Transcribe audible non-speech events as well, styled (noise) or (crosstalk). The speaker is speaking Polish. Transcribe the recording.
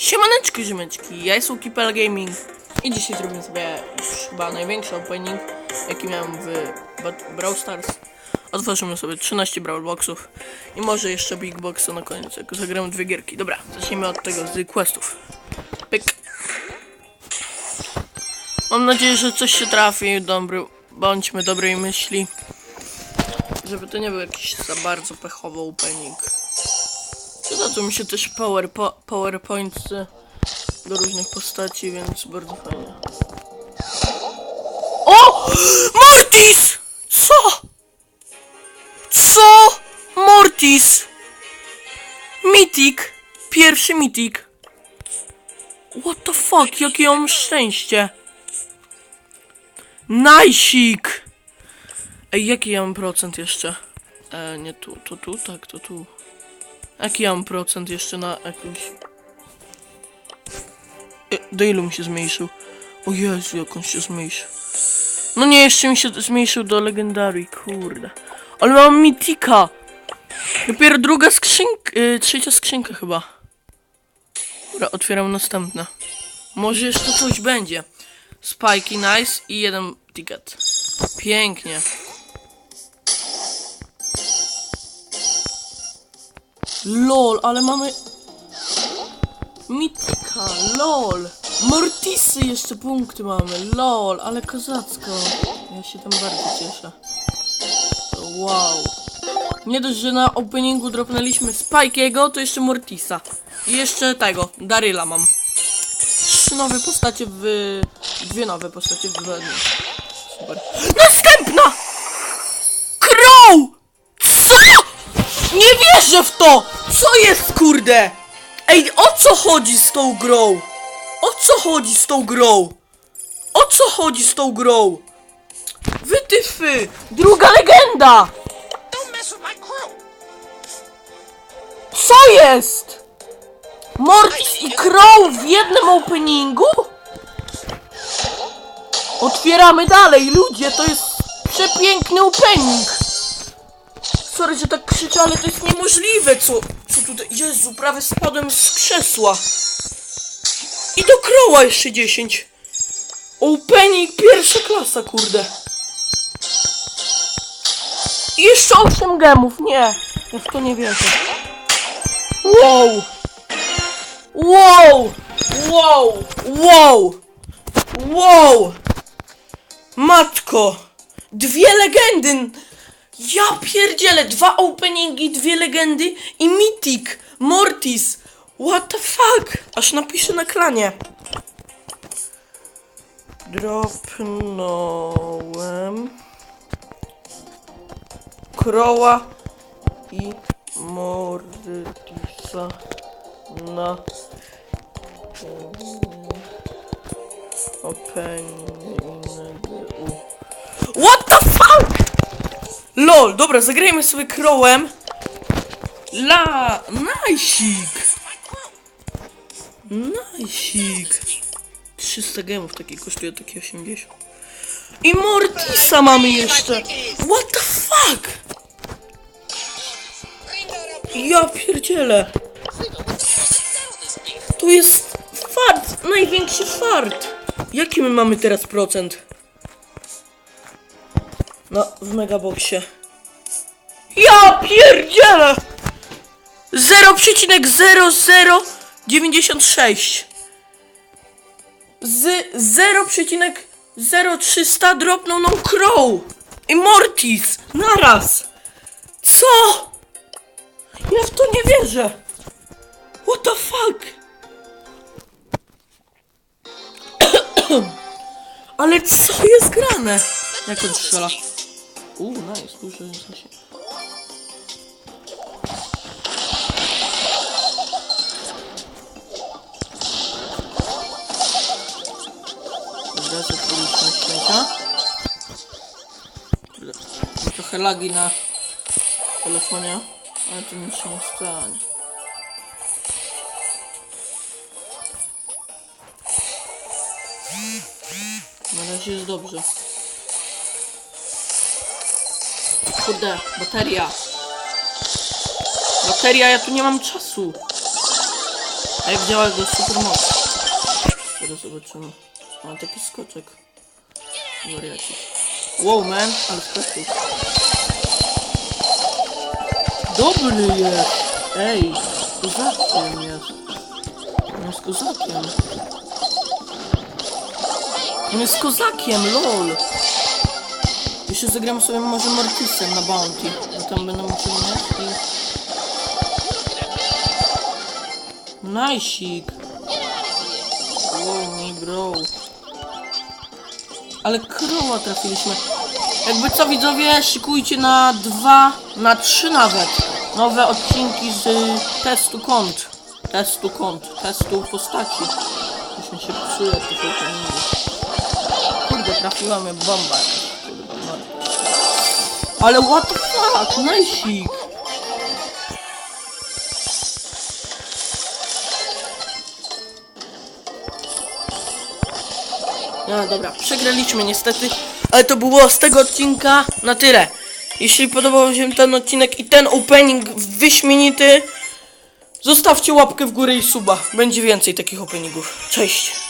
Siemaneczki, ziomeczki, ja jestem Kipel Gaming i dzisiaj zrobimy sobie już chyba największy opening, jaki miałem w Brawl Stars. Otworzymy sobie 13 Brawl Boxów i może jeszcze Big Boxa na koniec, jak zagramy dwie gierki. Dobra, zacznijmy od tego, z questów. Pyk. Mam nadzieję, że coś się trafi, dobry, bądźmy dobrej myśli. Żeby to nie był jakiś za bardzo pechowy opening. Przydadzą mi się też power, po, powerpoints do różnych postaci, więc bardzo fajnie. O! Mortis! Co? Co? Mortis! Mythic! Pierwszy Mythic! What the fuck, jakie ja mam szczęście! Najsik! Ej, jaki ja mam procent jeszcze? E, nie tu, to tu, tak, to tu. Jaki ja mam procent jeszcze na jakimś... E, Do ilu mi się zmniejszył? O Jezu, jak on się zmniejszył. No nie, jeszcze mi się zmniejszył do Legendary, kurde. Ale mam Mitika! Dopiero druga skrzynka, y, trzecia skrzynka chyba. Dobra, otwieram następne. Może jeszcze coś będzie. Spikey Nice i jeden ticket. Pięknie. LOL, ale mamy... Mitika, LOL. Mortisy jeszcze punkty mamy, LOL, ale kozacko. Ja się tam bardzo cieszę. Wow. Nie dość, że na openingu dropnęliśmy Spike'ego, to jeszcze Mortisa. I jeszcze tego, Daryla mam. Trzy nowe postacie w... Dwie nowe postacie w dwa. Super. Następna! Wierzę w to! Co jest kurde? Ej, o co chodzi z tą grą? O co chodzi z tą grą? O co chodzi z tą grą? Wytyfy! Druga legenda! Co jest? Mortis i Crow w jednym openingu? Otwieramy dalej, ludzie, to jest przepiękny opening. Sorry, że tak krzyczę, ale to jest niemożliwe, co, co tutaj... Jezu, prawie spadłem z krzesła. I do Crowa jeszcze 10. Opening pierwsza klasa, kurde. I jeszcze 8 gemów, nie. Ja w to nie wierzę. Wow! Wow! Wow! Wow! Wow! Matko! Dwie legendy! Ja pierdzielę! Dwa openingi, dwie legendy i Mythic! Mortis! What the fuck? Aż napiszę na ekranie. Dropnąłem Kroła i Mortisa na openingu. LOL, dobra, zagrajmy sobie Crowem. La, najsik. Najsik. 300 gemów taki kosztuje taki 80. I Mortisa mamy jeszcze. What the fuck? Ja pierdzielę. To jest fart, największy fart. Jaki my mamy teraz procent? No, w megaboxie. Ja pierdzielę! 0,0096 Z 0,0300 dropnął nam Crow i Mortis naraz. Co? Ja w to nie wierzę. What the fuck? (coughs) Ale co jest grane? Jak on strzela? Uuu, nice, duże zasięg. Dobra, zapaliśmy święta. Trochę lagi na telefonie, ale to nic się nie stanie. Na razie jest dobrze. Kurde, bateria. Bateria, ja tu nie mam czasu. A jak działa jego supermoc? Teraz zobaczymy. Ma taki skoczek. Wariacik. Wow, man, ale skoczył. Dobry jest! Ej, kozakiem jest. On jest kozakiem. On jest kozakiem, lol! Jeszcze zagramy sobie może Mortisem na Bounty. Bo tam będą musieli mieć i... Najsik! Wow, bro. Ale kroła trafiliśmy. Jakby co widzowie, szykujcie na dwa, na trzy nawet nowe odcinki z testu kont. Testu kont, testu postaci. Już mi się psuje to openingu. Kurde, trafiła mnie bomba. Ale what the fuck, najsik. No dobra, przegraliśmy niestety, ale to było z tego odcinka na tyle. Jeśli podobał się ten odcinek i ten opening wyśmienity, zostawcie łapkę w górę i suba. Będzie więcej takich openingów. Cześć!